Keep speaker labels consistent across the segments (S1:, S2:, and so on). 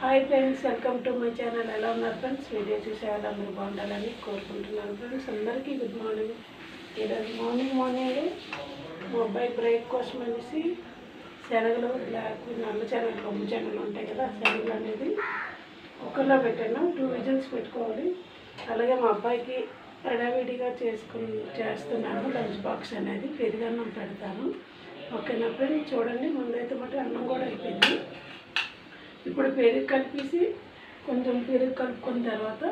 S1: Hi friends welcome to my channel. ఎలా ఉన్నారు friends? Video చూసే వాళ్ళు అందరూ బాగుండాలని కోరుకుంటున్నాను ఫ్రెండ్స్. అందరికీ గుడ్ మార్నింగ్ ఈరోజు మార్నింగ్ మార్నింగ్ మా అబ్బాయి బ్రేక్ కోసం అనేసి శనగలు బ్లాక్ నల్ల శనగలు కొమ్ము శనగలు ఉంటాయి కదా శనగలు అనేది కుక్కర్లో పెట్టాను. టూ విజిల్స్ పెట్టుకోవాలి. అలాగే మా అబ్బాయికి హడావిడిగా చేసుకుని చేస్తున్నాను. లంచ్ బాక్స్ అనేది పెరుగన్నం పెడతాను. ఓకేనా ఫ్రెండ్స్? చూడండి ముందైతే మటు అన్నం కూడా అయిపోయింది. ఇప్పుడు పెరుగు కలిపేసి కొంచెం పెరుగు కలుపుకున్న తర్వాత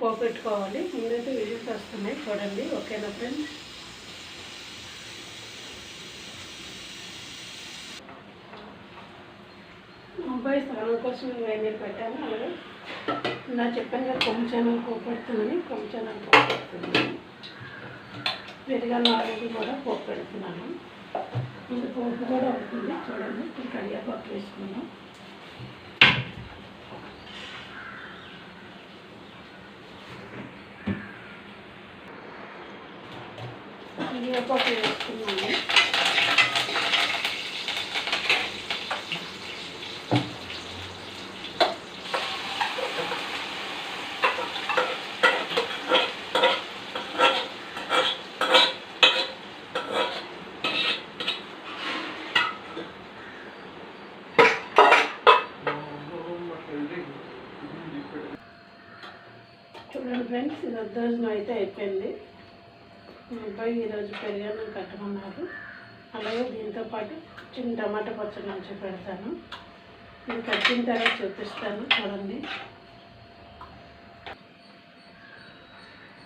S1: పోపు పెట్టుకోవాలి. ముందైతే విజిల్స్ వస్తున్నాయి చూడండి. ఓకేనా ఫ్రెండ్స్? అబ్బాయి స్నానం కోసం వేడి నీళ్ళు పెట్టాను. అలాగే నా చెప్పాను కదా కొంచెం పోపు కొంచెం పోపు పెడుతున్నాను పెరుగన్న కూడా పోపు పెడుతున్నాను. ఇది పోపు కూడా అవుతుంది. చూడండి. ఇప్పుడు కడియాపాకు వేసుకున్నాం కరివేపాకు వేసుకున్నాను చూడండి ఫ్రెండ్స్ ఇది దర్శనం అయితే అయిపోయింది. మా అబ్బాయి ఈరోజు పెరిగాను కట్టమన్నారు అలాగే దీంతో పాటు చిన్న టమాటా పచ్చడి నుంచి పెడతాను ఇది కట్టిన తర్వాత చూపిస్తాను. చూడండి.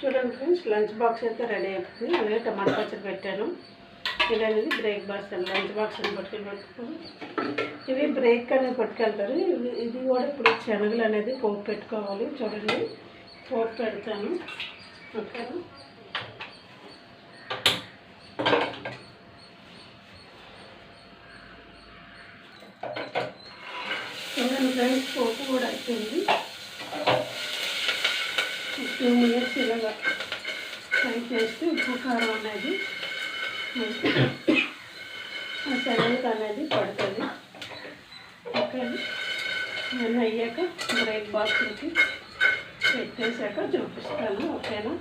S1: చూడండి ఫ్రెండ్స్ లంచ్ బాక్స్ అయితే రెడీ అవుతుంది అలాగే టమాటా పచ్చడి పెట్టాను. ఇది అనేది బ్రేక్ బాక్స్ లంచ్ బాక్స్ అని పట్టుకెళ్ళి పెట్టుకోరు ఇవి బ్రేక్ అనేది పట్టుకెళ్తారు. ఇది కూడా ఇప్పుడు శనగలు అనేది పోపు పెట్టుకోవాలి. చూడండి. పోపు పెడతాను. ఓకేనా చూడండి ఫ్రెండ్స్ పోపు కూడా అయిపోయింది టూ మినిట్స్ ఇలాగా ఫ్రై చేస్తే ఉప్పు కారం అనేది ఆ శనగలు అనేది పడుతుంది ఓకే నేను అయ్యాక బ్రేక్ బాక్స్కి పెట్టేశాక చూపిస్తాను ఓకేనా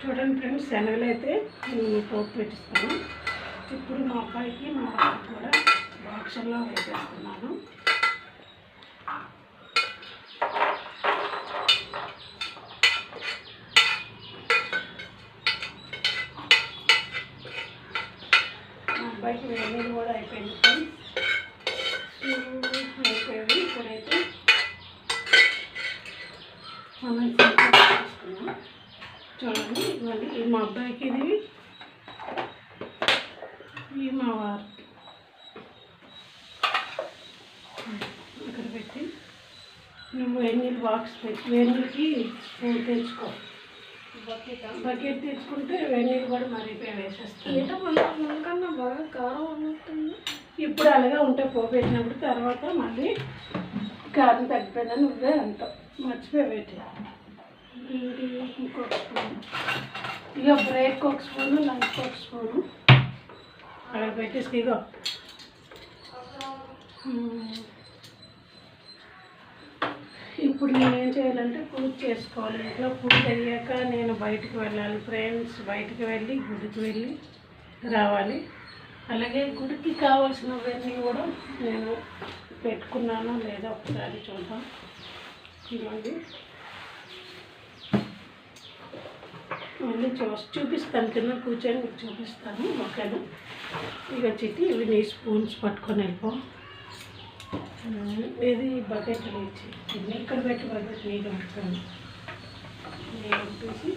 S1: చూడండి ఫ్రెండ్స్ శనగలు అయితే నేను పోపు పెట్టిస్తాను ఇప్పుడు మా అబ్బాయికి మా వారికి కూడా బాక్సుల్లో వేసేస్తున్నాను మా అబ్బాయికి వేణీలు కూడా అయిపోయింది ఫ్రెండ్స్ అయిపోయింది ఇప్పుడైతే మనం సింపుల్ చేసుకున్నాం చూడండి ఇవ్వండి ఇది మా అబ్బాయికి ఇది ఇవి మా వారు ఇక్కడ పెట్టి నువ్వు వేడినీళ్ళు బాక్స్ పెట్టి వేడినీళ్ళకి స్పూన్ తెచ్చుకో. బకెట్? తెచ్చుకుంటే వేడినీళ్ళు కూడా మరిపోయి వేసేస్తాను.
S2: మనకన్నా బాగా కారం ఉన్నట్టుంది.
S1: ఇప్పుడు అలాగే ఉంటే పోపెట్టినప్పుడు తర్వాత మళ్ళీ కారం తగ్గిపోయిందని నువ్వే అంటావు మర్చిపోయి పెట్టి. ఇంకొక స్పూన్. ఇక బ్రేక్ ఒక స్పూను లంచ్కి ఒక స్పూను. అక్కడ పెట్టేసి ఇగో. ఇప్పుడు నేను ఏం చేయాలంటే పూజ చేసుకోవాలి. ఇంట్లో పూజ అయ్యాక నేను బయటికి వెళ్ళాలి. ఫ్రెండ్స్ బయటికి వెళ్ళి గుడికి వెళ్ళి రావాలి. అలాగే గుడికి కావాల్సినవన్నీ కూడా నేను పెట్టుకున్నాను. లేదో ఒకసారి చూద్దాం. ఇవ్వండి మళ్ళీ చూ చూపిస్తాను కింద కూర్చొని మీకు చూపిస్తాను ఓకేనా ఇక చిట్టి ఇవి నీ స్పూన్స్ పట్టుకొని వెళ్ళిపో. ఇది బకెట్ ఇచ్చి ఇక్కడ పెట్టి బకెట్? నీళ్ళు పెట్టుకోండి నేను పంపేసి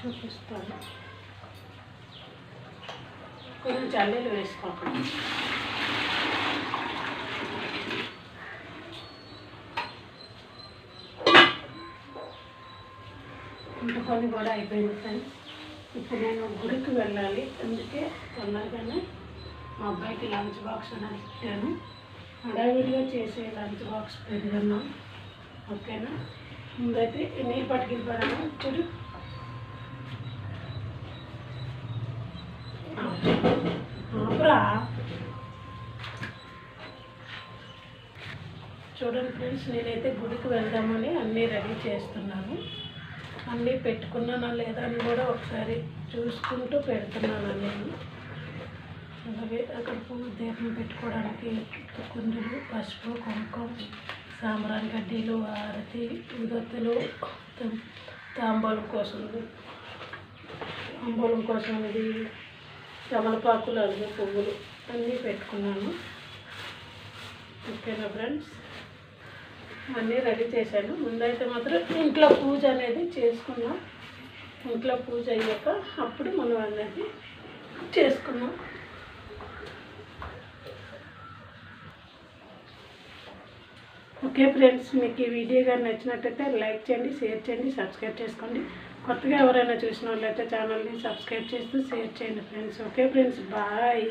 S1: చూపిస్తాను. కొంచెం చల్లీలు వేసుకోకండి. ఇంత పని కూడా అయిపోయింది ఫ్రెండ్స్ ఇప్పుడు నేను గుడికి వెళ్ళాలి. అందుకే తొందరగానే మా అబ్బాయికి లంచ్ బాక్స్ అనేది పెట్టాను హడావిడిగా చేసే లంచ్ బాక్స్ పెరుగున్నాం ఓకేనా? ముందైతే నీళ్ళు పట్టుకెళ్ళిపోయాను చూడు. ఆపురా. చూడండి ఫ్రెండ్స్ నేనైతే గుడికి వెళ్దామని అన్నీ రెడీ చేస్తున్నాను. అన్నీ పెట్టుకున్నానా లేదా అని కూడా ఒకసారి చూసుకుంటూ పెడుతున్నాను నేను. అలాగే అక్కడ పువ్వు దీపం పెట్టుకోవడానికి కుందులు పసుపు కుంకుమ సాంబ్రాన్ గడ్డీలు ఆరతి ఉదత్తులు తాంబూలం కోసం తాంబూలం కోసం ఇది తమలపాకులు అలాగే పువ్వులు అన్నీ పెట్టుకున్నాను. ఓకేనా ఫ్రెండ్స్? అన్నీ రెడీ చేశాను. ముందైతే మాత్రం ఇంట్లో పూజ అనేది చేసుకున్నాం. ఇంట్లో పూజ అయ్యాక అప్పుడు మనం అనేది చేసుకున్నాం. ఓకే ఫ్రెండ్స్ మీకు ఈ వీడియో కానీ నచ్చినట్టయితే లైక్ చేయండి షేర్ చేయండి సబ్స్క్రైబ్ చేసుకోండి. కొత్తగా ఎవరైనా చూసిన వాళ్ళైతే ఛానల్ని సబ్స్క్రైబ్ చేస్తూ షేర్ చేయండి ఫ్రెండ్స్. Okay friends bye.